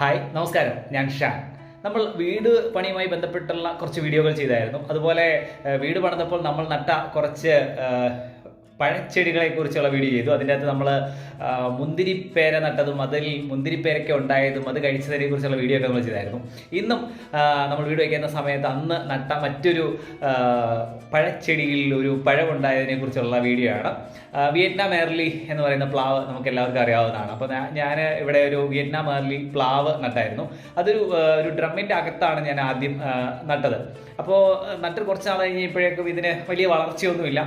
Hi നമസ്കാരം. ഞാൻ ഷാൻ. നമ്മൾ വീട് പണിയുമായി ബന്ധപ്പെട്ടുള്ള കുറച്ച് വീഡിയോകൾ ചെയ്തായിരുന്നു. അതുപോലെ വീട് പണിതപ്പോൾ നമ്മൾ നട്ട കുറച്ച് ഏഹ്, പഴച്ചെടികളെ കുറിച്ചുള്ള വീഡിയോ ചെയ്തു. അതിന്റെ അകത്ത് നമ്മൾ മുന്തിരിപ്പേര നട്ടതും അതിൽ മുന്തിരിപ്പേരൊക്കെ ഉണ്ടായതും അത് കഴിച്ചതിനെ കുറിച്ചുള്ള വീഡിയോ ഒക്കെ നമ്മൾ ചെയ്തായിരുന്നു. ഇന്നും നമ്മൾ വീഡിയോ വയ്ക്കുന്ന സമയത്ത് അന്ന് നട്ട മറ്റൊരു പഴച്ചെടിയിൽ ഒരു പഴമുണ്ടായതിനെ കുറിച്ചുള്ള വീഡിയോ ആണ് വിയറ്റ്നാം എയർലി എന്ന് പറയുന്ന പ്ലാവ് നമുക്ക് എല്ലാവർക്കും അറിയാവുന്നതാണ്. അപ്പോൾ ഞാൻ ഇവിടെ ഒരു വിയറ്റ്നാം എയർലി പ്ലാവ് നട്ടായിരുന്നു. അതൊരു ഒരു ഡ്രമ്മിന്റെ അകത്താണ് ഞാൻ ആദ്യം നട്ടത്. അപ്പോൾ നട്ട് കുറച്ച് നാൾ കഴിഞ്ഞപ്പോഴേക്കും ഇതിന് വലിയ വളർച്ചയൊന്നുമില്ല.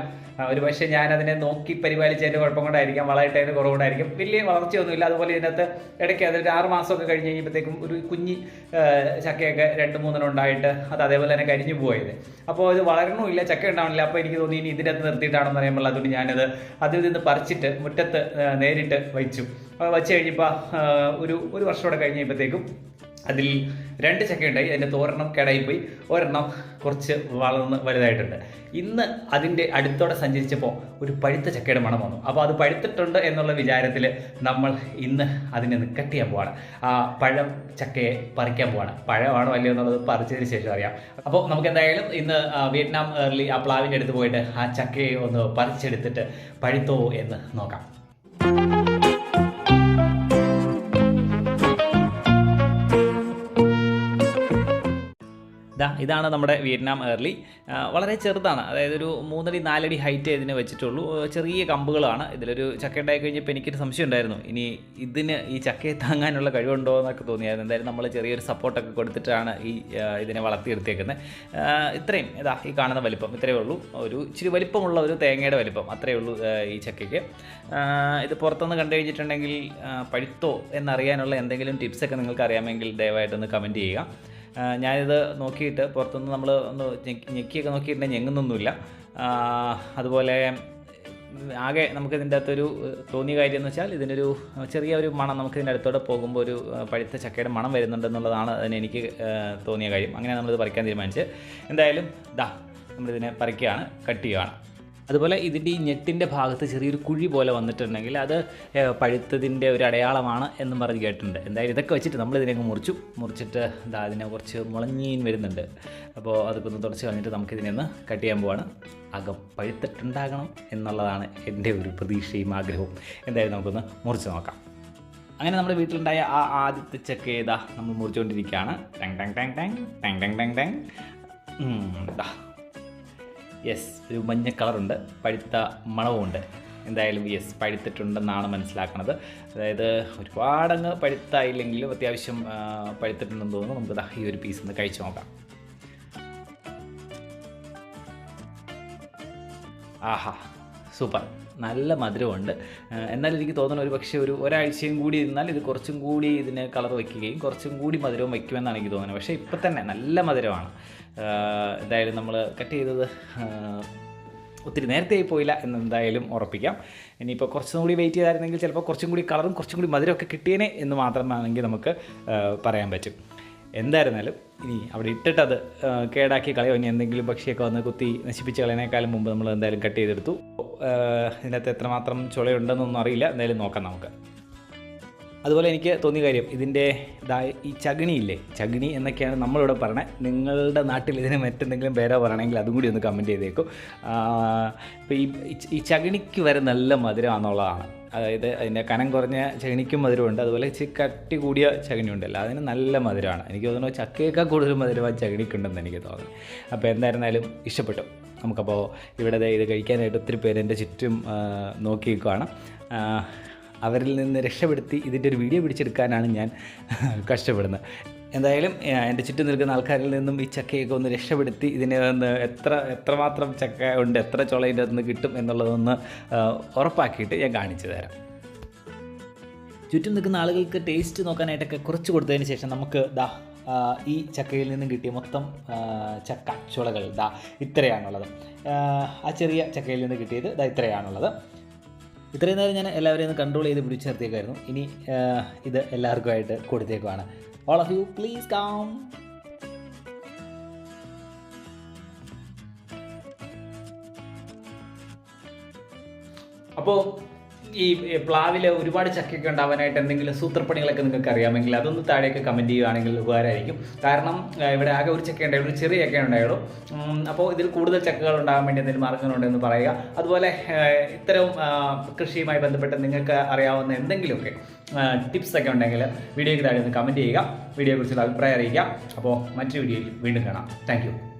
ഒരു പക്ഷേ ഞാൻ അതിനെ നോക്കി പരിപാലിച്ചതിന്റെ കുഴപ്പം കൊണ്ടായിരിക്കാം വളമിട്ടതിന്റെ കുറവുകൊണ്ടായിരിക്കും വലിയ വളർച്ചയൊന്നുമില്ല. അതുപോലെ ഇതിനകത്ത് ഇടയ്ക്ക് അതൊരു ആറ് മാസമൊക്കെ കഴിഞ്ഞ് കഴിയുമ്പോഴത്തേക്കും ഒരു കുഞ്ഞി ചക്കയൊക്കെ രണ്ട് മൂന്നെണ്ണം ഉണ്ടായിട്ട് അത് അതേപോലെ തന്നെ കരിഞ്ഞു പോയത്. അപ്പോൾ ഇത് വളരണമില്ല ചക്ക ഉണ്ടാവണില്ല. അപ്പോൾ എനിക്ക് തോന്നി ഇനി ഇതിനകത്ത് നിർത്തിയിട്ടാണെന്ന് പറയുമ്പോൾ അതുകൊണ്ട് ഞാനത് അതിൽ നിന്ന് പറിച്ചിട്ട് മുറ്റത്ത് നേരിട്ട് വച്ചു. വെച്ച് കഴിഞ്ഞപ്പോൾ ഒരു ഒരു വർഷം കൂടെ കഴിഞ്ഞപ്പോഴത്തേക്കും അതിൽ രണ്ട് ചക്ക ഉണ്ടായി. അതിന്റെ തോരണം കേടായിപ്പോയി. ഒരെണ്ണം കുറച്ച് വളർന്ന് വലുതായിട്ടുണ്ട്. ഇന്ന് അതിന്റെ അടുത്തോടെ സഞ്ചരിച്ചപ്പോൾ ഒരു പഴുത്ത ചക്കയുടെ മണം വന്നു. അപ്പോൾ അത് പഴുത്തിട്ടുണ്ട് എന്നുള്ള വിചാരത്തിൽ നമ്മൾ ഇന്ന് അതിനെ കട്ട് ചെയ്യാൻ പോവാണ്. ആ പഴം ചക്കയെ പറിക്കാൻ പോവാണ്. പഴമാണോ അല്ലയോ എന്നുള്ളത് പറിച്ചതിന് ശേഷം അറിയാം. അപ്പോൾ നമുക്ക് എന്തായാലും ഇന്ന് വിയറ്റ്നാം ഏർലി ആ പ്ലാവിന്റെ അടുത്ത് പോയിട്ട് ആ ചക്കയെ ഒന്ന് പറിച്ചെടുത്തിട്ട് പഴുത്തോ എന്ന് നോക്കാം. ദാ ഇതാണ് നമ്മുടെ വിയറ്റ്നാം ഏർലി. വളരെ ചെറുതാണ്. അതായത് ഒരു മൂന്നടി നാലടി ഹൈറ്റ് ഇതിന് വെച്ചിട്ടുള്ളൂ. ചെറിയ കമ്പുകളാണ്. ഇതിലൊരു ചക്ക ഉണ്ടായി കഴിഞ്ഞപ്പോൾ എനിക്കൊരു സംശയം ഉണ്ടായിരുന്നു. ഇനി ഇതിന് ഈ ചക്കയെ താങ്ങാനുള്ള കഴിവുണ്ടോ എന്നൊക്കെ തോന്നിയായിരുന്നു. എന്തായാലും നമ്മൾ ചെറിയൊരു സപ്പോർട്ടൊക്കെ കൊടുത്തിട്ടാണ് ഈ ഇതിനെ വളർത്തിയെടുത്തേക്കുന്നത്. ഇത്രയും ഇതാ ഈ കാണുന്ന വലിപ്പം. ഇത്രയേ ഉള്ളൂ. ഒരു ഇച്ചിരി വലിപ്പമുള്ള ഒരു തേങ്ങയുടെ വലിപ്പം. അത്രയേ ഉള്ളൂ ഈ ചക്കയ്ക്ക്. ഇത് പുറത്തുനിന്ന് കണ്ടു കഴിഞ്ഞിട്ടുണ്ടെങ്കിൽ പഴുത്തോ എന്നറിയാനുള്ള എന്തെങ്കിലും ടിപ്സൊക്കെ നിങ്ങൾക്ക് അറിയാമെങ്കിൽ ദയവായിട്ടൊന്ന് കമന്റ് ചെയ്യുക. ഞാനിത് നോക്കിയിട്ട് പുറത്തുനിന്ന് നമ്മൾ ഒന്ന് ഞെക്കി ഞെക്കിയൊക്കെ നോക്കിയിട്ടുണ്ടെങ്കിൽ ഞെങ്ങുന്നൊന്നുമില്ല. അതുപോലെ ആകെ നമുക്ക് ഇതിന്റെ അകത്തൊരു തോന്നിയ കാര്യം എന്ന് വെച്ചാൽ ഇതിനൊരു ചെറിയ ഒരു മണം നമുക്ക് ഇതിന്റെ അടുത്തോടെ പോകുമ്പോൾ ഒരു പഴുത്ത ചക്കയുടെ മണം വരുന്നുണ്ടെന്നുള്ളതാണ് അതിന് എനിക്ക് തോന്നിയ കാര്യം. അങ്ങനെ നമ്മളിത് പറിക്കാൻ തീരുമാനിച്ച് എന്തായാലും ദാ നമ്മളിതിനെ പറിക്കുകയാണ് കട്ട് ചെയ്യുകയാണ് അതുപോലെ ഇതിന്റെ ഈ ഞെട്ടിന്റെ ഭാഗത്ത് ചെറിയൊരു കുഴി പോലെ വന്നിട്ടുണ്ടെങ്കിൽ അത് പഴുത്തതിന്റെ ഒരു അടയാളമാണ് എന്നും പറഞ്ഞ് കേട്ടിട്ടുണ്ട്. എന്തായാലും ഇതൊക്കെ വെച്ചിട്ട് നമ്മൾ ഇതിനെയൊക്കെ മുറിച്ചു. മുറിച്ചിട്ട് ഇതാ അതിനെ കുറച്ച് മുളഞ്ഞീൻ വരുന്നുണ്ട്. അപ്പോൾ അതൊക്കെ ഒന്ന് തുടച്ച് കളഞ്ഞിട്ട് നമുക്കിതിനെ ഒന്ന് കട്ട് ചെയ്യാൻ പോവാണ്. അകം പഴുത്തിട്ടുണ്ടാകണം എന്നുള്ളതാണ് എന്റെ ഒരു പ്രതീക്ഷയും ആഗ്രഹവും. എന്തായാലും നമുക്കൊന്ന് മുറിച്ച് നോക്കാം. അങ്ങനെ നമ്മുടെ വീട്ടിലുണ്ടായ ആ ആദ്യത്തെ ചെക്ക് ഏതാ? നമ്മൾ മുറിച്ചുകൊണ്ടിരിക്കുകയാണ്. ടാങ് ടാങ് ടാങ് ടാങ് ടാങ് ടാങ് ടാങ്. ടാങ് ദാ. യെസ് ഒരു മഞ്ഞ കളറുണ്ട് പഴുത്ത മണവുമുണ്ട്. എന്തായാലും യെസ് പഴുത്തിട്ടുണ്ടെന്നാണ് മനസ്സിലാക്കുന്നത് അതായത് ഒരുപാടങ്ങ് പഴുത്തായില്ലെങ്കിലും അത്യാവശ്യം പഴുത്തിട്ടുണ്ടെന്ന് തോന്നുന്നു. നമുക്ക് ഈ ഒരു പീസ് ഒന്ന് കഴിച്ചു നോക്കാം. ആഹാ സൂപ്പർ. നല്ല മധുരമുണ്ട് എന്നാൽ എനിക്ക് തോന്നുന്നു ഒരു പക്ഷേ ഒരു ഒരാഴ്ചയും കൂടി ഇരുന്നാൽ ഇത് കുറച്ചും കൂടി ഇതിന് കളർ വയ്ക്കുകയും കുറച്ചും കൂടി മധുരവും വയ്ക്കുമെന്നാണ് എനിക്ക് തോന്നുന്നത്. പക്ഷേ ഇപ്പം തന്നെ നല്ല മധുരമാണ്. എന്തായാലും നമ്മൾ കട്ട് ചെയ്തത് ഒത്തിരി നേരത്തെ പോയില്ല എന്ന് എന്തായാലും ഉറപ്പിക്കാം. ഇനിയിപ്പോൾ കുറച്ചും കൂടി വെയിറ്റ് ചെയ്തായിരുന്നെങ്കിൽ ചിലപ്പോൾ കുറച്ചും കൂടി കളറും കുറച്ചും കൂടി മധുരമൊക്കെ കിട്ടിയേനെ എന്ന് മാത്രമാണെങ്കിൽ നമുക്ക് പറയാൻ പറ്റും. എന്തായിരുന്നാലും ഇനി അവിടെ ഇട്ടിട്ടത് കേടാക്കി കളയോ ഇനി എന്തെങ്കിലും പക്ഷിയൊക്കെ വന്ന് കുത്തി നശിപ്പിച്ച് കളയണേക്കാളും മുമ്പ് നമ്മൾ എന്തായാലും കട്ട് ചെയ്തെടുത്തു. ഇതിനകത്ത് എത്രമാത്രം ചുളയുണ്ടെന്നൊന്നും അറിയില്ല. എന്തായാലും നോക്കാം നമുക്ക്. അതുപോലെ എനിക്ക് തോന്നിയ കാര്യം ഇതിന്റെ ഈ ചകിണിയില്ലേ ചകിണി എന്നൊക്കെയാണ് നമ്മളിവിടെ പറയണത് നിങ്ങളുടെ നാട്ടിൽ ഇതിന് മറ്റെന്തെങ്കിലും പേരോ പറയണമെങ്കിൽ അതും കൂടി ഒന്ന് കമന്റ് ചെയ്തേക്കും. ഇപ്പോൾ ഈ ഈ ചകിണിക്ക് വരെ നല്ല മധുരമാണെന്നുള്ളതാണ്. അതായത് അതിന്റെ കനം കുറഞ്ഞ ചകിണിക്കും മധുരമുണ്ട്. അതുപോലെ കട്ടി കൂടിയ ചകിണിയുണ്ടല്ലോ. അതിന് നല്ല മധുരമാണ്. എനിക്ക് തോന്നുന്നു ചക്കയേക്കാൾ കൂടുതൽ മധുരം ആ ചകിണിക്കുണ്ടെന്ന് എനിക്ക് തോന്നുന്നു. അപ്പോൾ എന്തായിരുന്നാലും ഇഷ്ടപ്പെട്ടു. നമുക്കപ്പോൾ ഇവിടെ ഇത് കഴിക്കാനായിട്ട് ഒത്തിരി പേര് എന്റെ ചുറ്റും നോക്കി നിൽക്കുകയാണ് അവരിൽ നിന്ന് രക്ഷപ്പെടുത്തി ഇതിന്റെ ഒരു വീഡിയോ പിടിച്ചെടുക്കാനാണ് ഞാൻ കഷ്ടപ്പെടുന്നത്. എന്തായാലും എന്റെ ചുറ്റും നിൽക്കുന്ന ആൾക്കാരിൽ നിന്നും ഈ ചക്കയൊക്കെ ഒന്ന് രക്ഷപ്പെടുത്തി ഇതിനെ ഒന്ന് എത്ര എത്രമാത്രം ചക്ക ഉണ്ട് എത്ര ചുള ഇതിന്റെ നിന്ന് കിട്ടും എന്നുള്ളതൊന്ന് ഉറപ്പാക്കിയിട്ട് ഞാൻ കാണിച്ചു തരാം. ചുറ്റും നിൽക്കുന്ന ആളുകൾക്ക് ടേസ്റ്റ് നോക്കാനായിട്ടൊക്കെ കുറച്ച് കൊടുത്തതിന് ശേഷം നമുക്ക് ദാ ഈ ചക്കയിൽ നിന്നും കിട്ടിയ മൊത്തം ചക്ക ചുളകൾ ദാ ഇത്രയാണുള്ളത്. ആ ചെറിയ ചക്കയിൽ നിന്ന് കിട്ടിയത് ദാ ഇത്രയാണുള്ളത്. ഇത്രയും നേരം ഞാൻ എല്ലാവരെയും ഒന്ന് കൺട്രോൾ ചെയ്ത് പിടിച്ചു നിർത്തിയേക്കായിരുന്നു ഇനി ഇത് എല്ലാവർക്കുമായിട്ട് കൊടുത്തേക്കുവാണ്. All of you please come അപ്പോൾ ഈ പ്ലാവിൽ ഒരുപാട് ചക്കയൊക്കെ ഉണ്ടാവാനായിട്ട് എന്തെങ്കിലും സൂത്രപ്പണികളൊക്കെ നിങ്ങൾക്ക് അറിയാമെങ്കിൽ അതൊന്ന് താഴെയൊക്കെ കമന്റ് ചെയ്യുകയാണെങ്കിൽ ഉപകാരമായിരിക്കും. കാരണം ഇവിടെ ആകെ ഒരു ചക്ക ഉണ്ടായുള്ളൂ ഒരു ചെറിയ ചക്ക ഉണ്ടായുള്ളൂ. അപ്പോൾ ഇതിൽ കൂടുതൽ ചക്കകൾ ഉണ്ടാകാൻ വേണ്ടി എന്തെങ്കിലും മാർഗങ്ങളുണ്ടെന്ന് പറയുക. അതുപോലെ ഇത്തരം കൃഷിയുമായി ബന്ധപ്പെട്ട് നിങ്ങൾക്ക് അറിയാവുന്ന എന്തെങ്കിലുമൊക്കെ ടിപ്സ് ഒക്കെ ഉണ്ടെങ്കിൽ വീഡിയോയ്ക്ക് താഴെ ഒന്ന് കമന്റ് ചെയ്യുക. വീഡിയോയെക്കുറിച്ചുള്ള അഭിപ്രായം അറിയിക്കുക. അപ്പോൾ മറ്റു വീഡിയോയിൽ വീണ്ടും കാണാം. താങ്ക്